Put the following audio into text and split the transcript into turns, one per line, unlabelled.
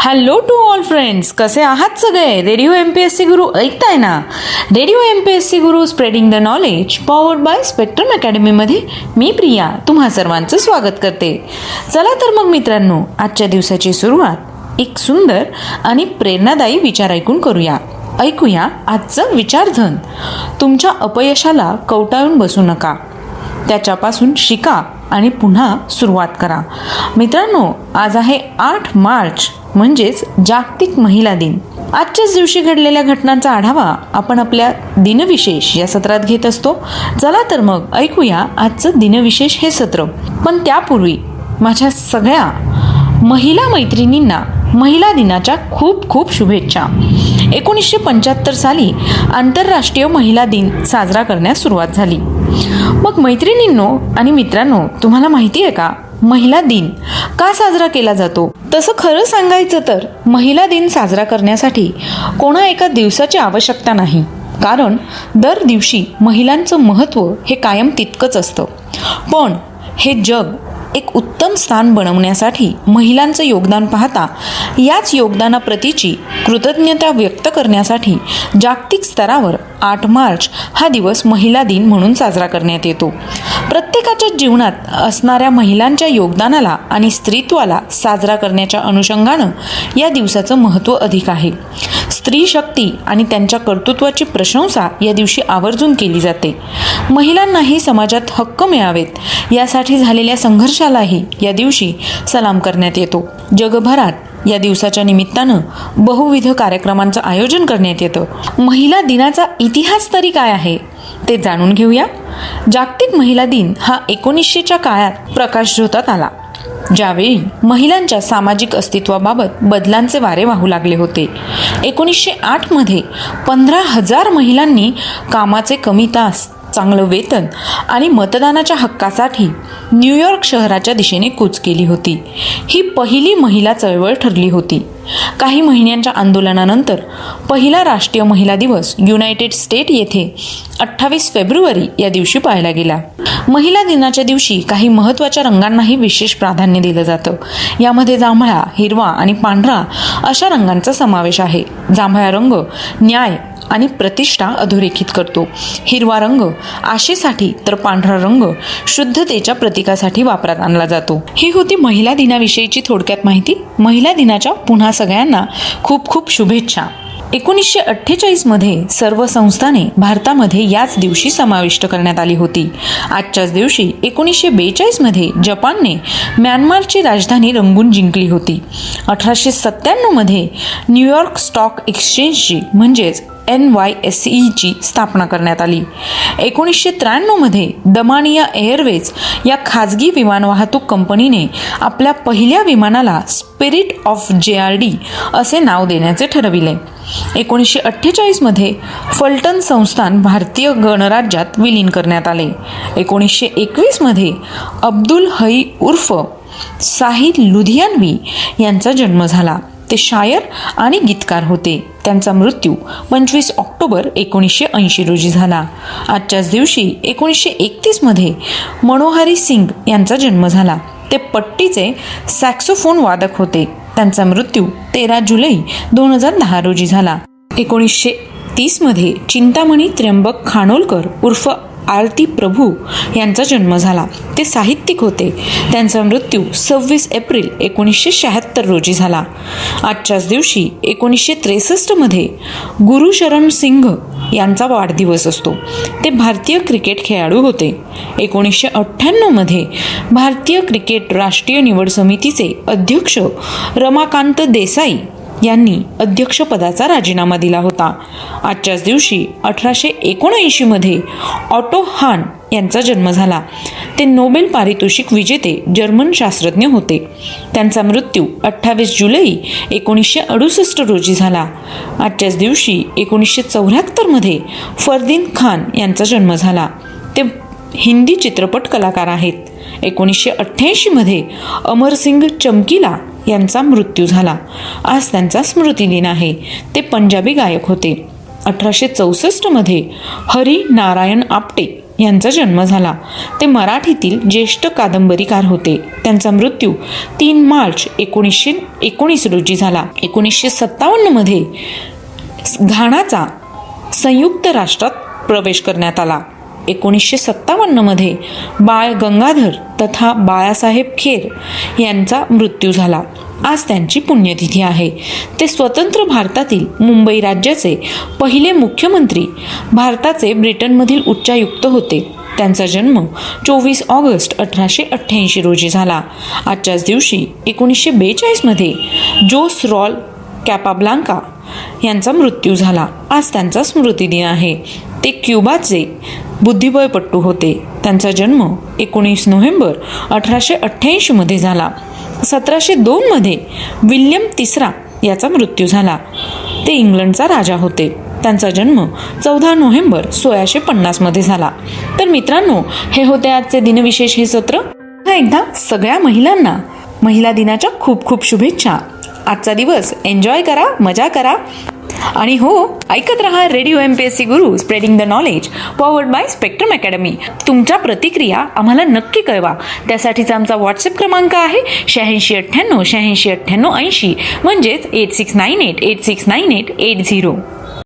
Hello to all friends कसे आहात सगळे? Radio M P S C Guru ऐकताय ना? Radio M P S C Guru spreading the knowledge powered by spectrum अकॅडमीमध्ये मी प्रिया तुम्हा सर्वांचं स्वागत करते. चला तर मग मित्रांनो आजच्या दिवसाची सुरुवात एक सुंदर आणि प्रेरणादायी विचार ऐकून करूया. ऐकूया आजचं विचारधन. तुमच्या अपयशाला कवटाळून बसू नका. त्याच्यापासून शिका. आणि पुन्हा सुरुवात करा. मित्रांनो आज आहे आठ मार्च म्हणजेच जागतिक महिला दिन. आजच्याच दिवशी घडलेल्या घटनांचा आढावा आपण आपल्या दिनविशेष या सत्रात घेत असतो. चला तर मग ऐकूया आजचं दिनविशेष हे सत्र. पण त्यापूर्वी माझ्या सगळ्या महिला मैत्रिणींना महिला दिनाच्या खूप खूप शुभेच्छा. एकोणीसशे पंच्याहत्तर साली आंतरराष्ट्रीय महिला दिन साजरा करण्यास सुरुवात झाली. मग मैत्रिणींनो आणि मित्रांनो तुम्हाला माहिती आहे का? महिला दिन का साजरा केला जातो? तसं खरं सांगायचं तर महिला दिन साजरा करण्यासाठी कोणा एका दिवसाची आवश्यकता नाही. कारण दर दिवशी महिलांचं महत्त्व हे कायम तितकंच असतं. पण हे जग एक उत्तम स्थान बनवण्यासाठी महिलांचं योगदान पाहता याच योगदानाप्रतीची कृतज्ञता व्यक्त करण्यासाठी जागतिक स्तरावर आठ मार्च हा दिवस महिला दिन म्हणून साजरा करण्यात येतो. प्रत्येकाच्या जीवनात असणाऱ्या महिलांच्या योगदानाला आणि स्त्रीत्वाला साजरा करण्याच्या अनुषंगानं या दिवसाचं महत्त्व अधिक आहे. स्त्री शक्ती आणि त्यांच्या कर्तृत्वाची प्रशंसा या दिवशी आवर्जून केली जाते. महिलांनाही समाजात हक्क मिळावेत. यासाठी झालेल्या संघर्षालाही या दिवशी सलाम करण्यात येतो. जगभरात या दिवसाच्या निमित्तानं बहुविध कार्यक्रमांचं आयोजन करण्यात येतं. महिला दिनाचा इतिहास तरी काय आहे? ते जाणून घेऊया. जागतिक महिला दिन हा एकोणीसशेच्या काळात प्रकाशझोतात आला. ज्यावेळी महिलांच्या सामाजिक अस्तित्वाबाबत बदलांचे वारे वाहू लागले होते. एकोणीसशे आठमध्ये पंधरा हजार महिलांनी कामाचे कमी तास चांगलं वेतन आणि मतदानाच्या हक्कासाठी न्यूयॉर्क शहराच्या दिशेने कूच केली होती. ही पहिली महिला चळवळ ठरली होती. काही महिन्यांच्या आंदोलनानंतर पहिला राष्ट्रीय महिला दिवस युनायटेड स्टेट येथे अठ्ठावीस फेब्रुवारी या दिवशी पाळला गेला. महिला दिनाच्या दिवशी काही महत्त्वाच्या रंगांनाही विशेष प्राधान्य दिलं जातं. यामध्ये जांभळा हिरवा आणि पांढरा अशा रंगांचा समावेश आहे. जांभळा रंग न्याय आणि प्रतिष्ठा अधोरेखित करतो. हिरवा रंग आशेसाठी तर पांढरा रंग शुद्धतेच्या प्रतीकासाठी वापरात आणला जातो. ही होती महिला दिनाविषयीची थोडक्यात माहिती. महिला दिनाच्या पुन्हा सगळ्यांना खूप खूप शुभेच्छा. एकोणीसशे अठ्ठेचाळीसमध्ये सर्व संस्थाने भारतामध्ये याच दिवशी समाविष्ट करण्यात आली होती. आजच्याच दिवशी एकोणीसशे बेचाळीसमध्ये जपानने म्यानमारची राजधानी रंगून जिंकली होती. अठराशे सत्त्याण्णवमध्ये न्यूयॉर्क स्टॉक एक्सचेंजची म्हणजेच एन वाय एस ईची स्थापना करण्यात आली. एकोणीसशे त्र्याण्णवमध्ये दमानिया एअरवेज या खाजगी विमान वाहतूक कंपनीने आपल्या पहिल्या विमानाला spirit of J R D असे नाव देण्याचे ठरविले. एकोणीसशे अठ्ठेचाळीसमध्ये फलटण संस्थान भारतीय गणराज्यात विलीन करण्यात आले. एकोणीसशे एकवीसमध्ये अब्दुल हई उर्फ साहिद लुधियानवी यांचा जन्म झाला. ते शायर आणि गीतकार होते. त्यांचा मृत्यू पंचवीस ऑक्टोबर एकोणीसशे ऐंशी रोजी झाला. आजच्याच दिवशी एकोणीसशे एकतीसमध्ये मनोहरी सिंग यांचा जन्म झाला. ते पट्टीचे सॅक्सोफोन वादक होते. त्यांचा मृत्यू तेरा जुलै दोन हजार दहा रोजी झाला. एकोणीसशे तीसमध्ये चिंतामणी त्र्यंबक खानोलकर उर्फ आरती प्रभू यांचा जन्म झाला. ते साहित्यिक होते. त्यांचा मृत्यू सव्वीस एप्रिल एकोणीसशे शहात्तर रोजी झाला. आजच्याच दिवशी एकोणीसशे त्रेसष्टमध्ये गुरुशरण सिंघ यांचा वाढदिवस असतो. ते भारतीय क्रिकेट खेळाडू होते. एकोणीसशे अठ्ठ्याण्णवमध्ये भारतीय क्रिकेट राष्ट्रीय निवड समितीचे अध्यक्ष रमाकांत देसाई यांनी अध्यक्षपदाचा राजीनामा दिला होता. आजच्याच दिवशी अठराशे एकोणऐंशीमध्ये ऑटो हान यांचा जन्म झाला. ते नोबेल पारितोषिक विजेते जर्मन शास्त्रज्ञ होते. त्यांचा मृत्यू अठ्ठावीस जुलै एकोणीसशे अडुसष्ट रोजी झाला. आजच्याच दिवशी एकोणीसशे चौऱ्याहत्तरमध्ये फरदीन खान यांचा जन्म झाला. ते हिंदी चित्रपट कलाकार आहेत. एकोणीसशे अठ्ठ्याऐंशीमध्ये अमरसिंग चमकीला यांचा मृत्यू झाला. आज त्यांचा स्मृतिदिन आहे. ते पंजाबी गायक होते. अठराशे चौसष्टमध्ये हरी नारायण आपटे यांचा जन्म झाला. ते मराठीतील ज्येष्ठ कादंबरीकार होते. त्यांचा मृत्यू तीन मार्च एकोणीसशे एकोणीस रोजी झाला. एकोणीसशे सत्तावन्नमध्ये घाणाचा संयुक्त राष्ट्रात प्रवेश करण्यात आला. एकोणीसशे सत्तावन्नमध्ये बाळ गंगाधर तथा बाळासाहेब खेर यांचा मृत्यू झाला. आज त्यांची पुण्यतिथी आहे. ते स्वतंत्र भारतातील मुंबई राज्याचे पहिले मुख्यमंत्री भारताचे ब्रिटनमधील उच्चायुक्त होते. त्यांचा जन्म चोवीस ऑगस्ट अठराशे अठ्ठ्याऐंशी रोजी झाला. आजच्याच दिवशी एकोणीसशे बेचाळीसमध्ये जोस रॉल कॅपाब्लांका यांचा मृत्यू झाला. आज त्यांचा स्मृतिदिन आहे. ते क्युबाचे बुद्धिबळपट्टू होते. त्यांचा जन्म एकोणीस नोव्हेंबर अठराशे अठ्ठ्याऐंशीमध्ये झाला. सतराशे दोनमध्ये विल्यम तिसरा याचा मृत्यू झाला. ते इंग्लंडचा राजा होते. त्यांचा जन्म चौदा नोव्हेंबर सोळाशे पन्नासमध्ये झाला. तर मित्रांनो हे होते आजचे दिनविशेष हे सत्र. हा एकदा सगळ्या महिलांना महिला दिनाच्या खूप खूप शुभेच्छा. आजचा दिवस एन्जॉय करा मजा करा. आणि हो ऐकत रहा radio M P S C Guru spreading the knowledge powered by Spectrum academy तुमच्या प्रतिक्रिया आम्हाला नक्की कळवा. त्यासाठीचा आमचा व्हॉट्सअप क्रमांक आहे शहाऐंशी अठ्ठ्याण्णव शहाऐंशी अठ्ठ्याण्णव ऐंशी. म्हणजेच eight six nine eight eight six nine eight eight zero